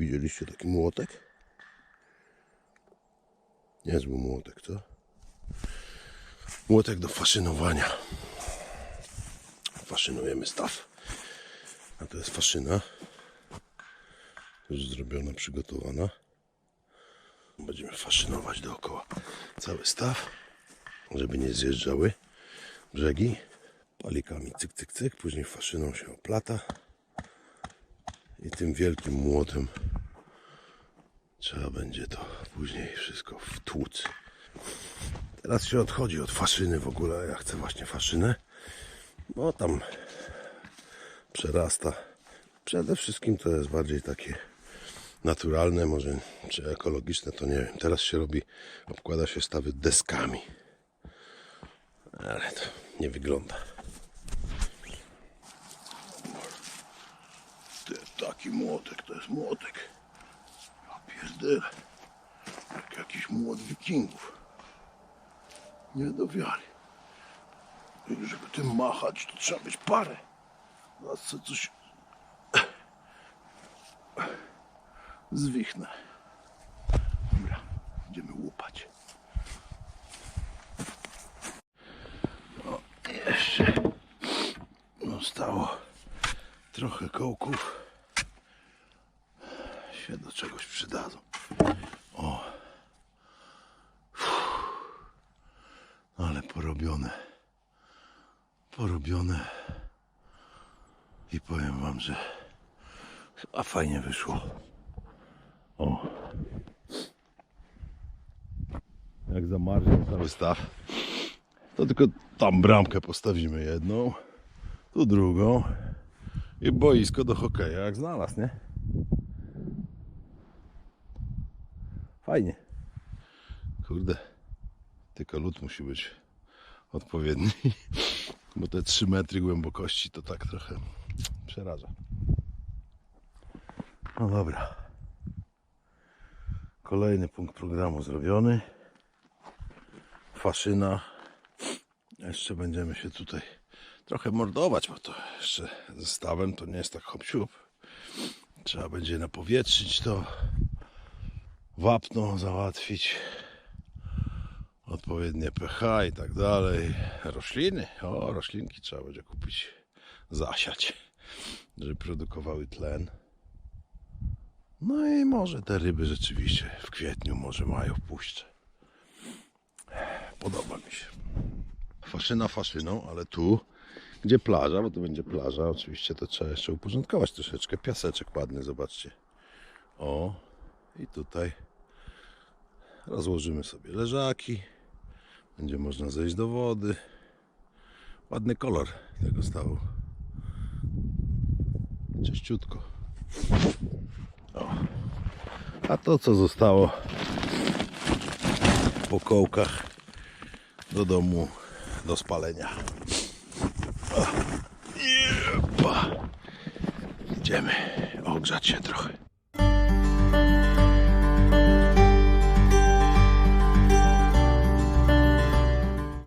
Widzieliście taki młotek? Niezły młotek, co? Młotek do faszynowania. Faszynujemy staw. A to jest faszyna. Już zrobiona, przygotowana. Będziemy faszynować dookoła cały staw, żeby nie zjeżdżały brzegi. Palikami cyk, cyk, cyk. Później faszyną się oplata. I tym wielkim młotem trzeba będzie to później wszystko wtłuc. Teraz się odchodzi od faszyny w ogóle. Ja chcę właśnie faszynę, bo tam przerasta. Przede wszystkim to jest bardziej takie naturalne, może czy ekologiczne, to nie wiem. Teraz się robi, obkłada się stawy deskami. Ale to nie wygląda. Ty, taki młotek, to jest młotek. Ja pierdolę. Jak jakiś młot wikingów. Nie do wiary. I żeby tym machać, to trzeba być parę. Zaraz co coś zwichnę. Dobra, będziemy łupać. O, jeszcze zostało trochę kołków. Się do czegoś przydadzą. O. Ale porobione. Porobione. I powiem wam, że chyba fajnie wyszło. O. Jak zamarznie cały staw, to tylko tam bramkę postawimy jedną, tu drugą i boisko do hokeja jak znalazł, nie? Fajnie. Kurde, tylko lód musi być odpowiedni, bo te 3 metry głębokości to tak trochę przeraża. No dobra. Kolejny punkt programu zrobiony. Faszyna. Jeszcze będziemy się tutaj trochę mordować, bo to jeszcze zestawem to nie jest tak hop siup. Trzeba będzie napowietrzyć to, wapno załatwić, odpowiednie pH i tak dalej. Rośliny, o roślinki trzeba będzie kupić, zasiać, żeby produkowały tlen. No i może te ryby rzeczywiście w kwietniu może mają w puszce. Podoba mi się. Faszyna faszyną, ale tu, gdzie plaża, bo to będzie plaża, oczywiście to trzeba jeszcze uporządkować troszeczkę. Piaseczek ładny, zobaczcie. O, i tutaj rozłożymy sobie leżaki. Będzie można zejść do wody. Ładny kolor tego stawu. Czyściutko. A to co zostało po kołkach do domu do spalenia. O. Idziemy ogrzać się trochę.